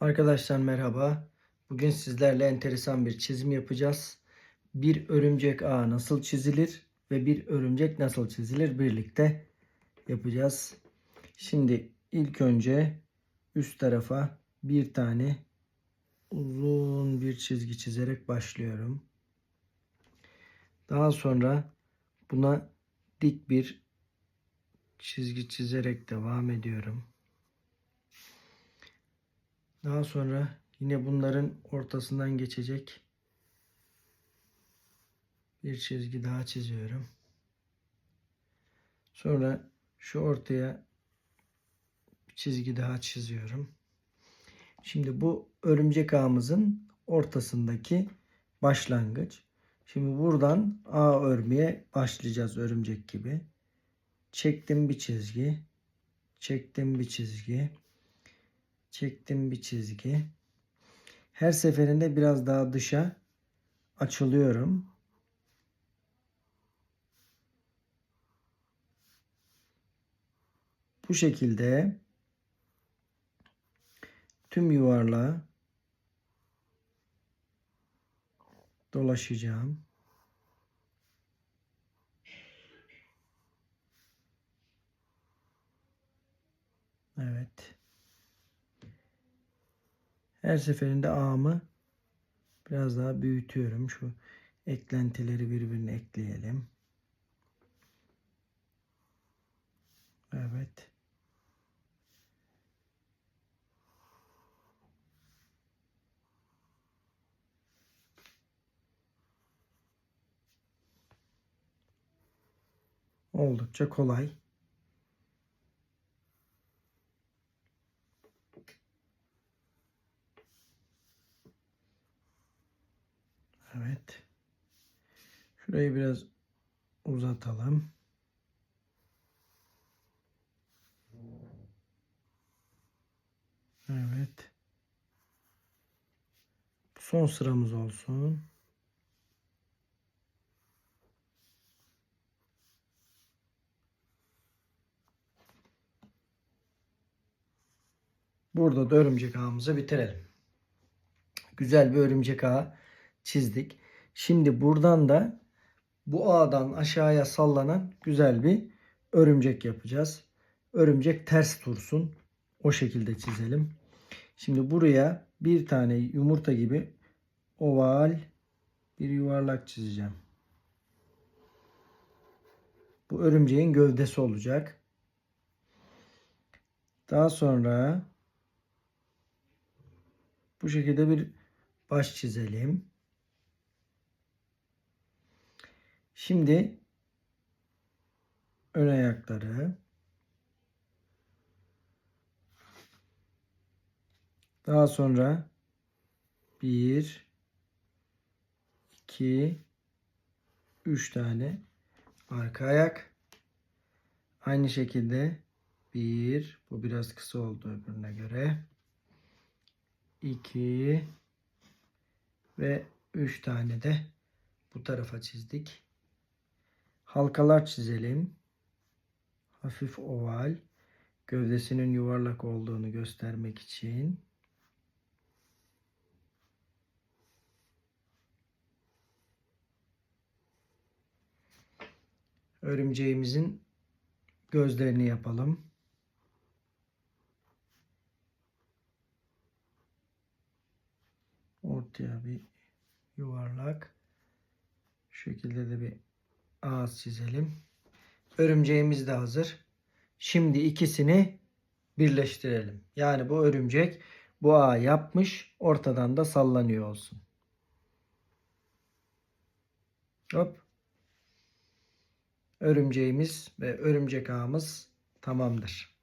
Arkadaşlar merhaba. Bugün sizlerle enteresan bir çizim yapacağız. Bir örümcek ağı nasıl çizilir ve bir örümcek nasıl çizilir birlikte yapacağız. Şimdi ilk önce üst tarafa bir tane uzun bir çizgi çizerek başlıyorum. Daha sonra buna dik bir çizgi çizerek devam ediyorum. Daha sonra yine bunların ortasından geçecek bir çizgi daha çiziyorum. Sonra şu ortaya bir çizgi daha çiziyorum. Şimdi bu örümcek ağımızın ortasındaki başlangıç. Şimdi buradan ağ örmeye başlayacağız örümcek gibi. Çektim bir çizgi. Çektim bir çizgi çektim bir çizgi. Her seferinde biraz daha dışa açılıyorum. Bu şekilde tüm yuvarlağı dolaşacağım. Evet. Her seferinde ağımı biraz daha büyütüyorum. Şu eklentileri birbirine ekleyelim. Evet. Oldukça kolay. Evet. Şurayı biraz uzatalım. Evet. Son sıramız olsun. Burada da örümcek ağımızı bitirelim. Güzel bir örümcek ağı çizdik. Şimdi buradan da bu ağdan aşağıya sallanan güzel bir örümcek yapacağız. Örümcek ters dursun. O şekilde çizelim. Şimdi buraya bir tane yumurta gibi oval bir yuvarlak çizeceğim. Bu örümceğin gövdesi olacak. Daha sonra bu şekilde bir baş çizelim. Şimdi ön ayakları. Daha sonra bir iki üç tane arka ayak. Aynı şekilde bir bu biraz kısa oldu öbürüne göre. 2 ve 3 tane de bu tarafa çizdik. Halkalar çizelim. Hafif oval. Gövdesinin yuvarlak olduğunu göstermek için. Örümceğimizin gözlerini yapalım. Ortaya bir yuvarlak. Şekilde de bir ağız çizelim. Örümceğimiz de hazır. Şimdi ikisini birleştirelim. Yani bu örümcek bu ağı yapmış. Ortadan da sallanıyor olsun. Hop. Örümceğimiz ve örümcek ağımız tamamdır.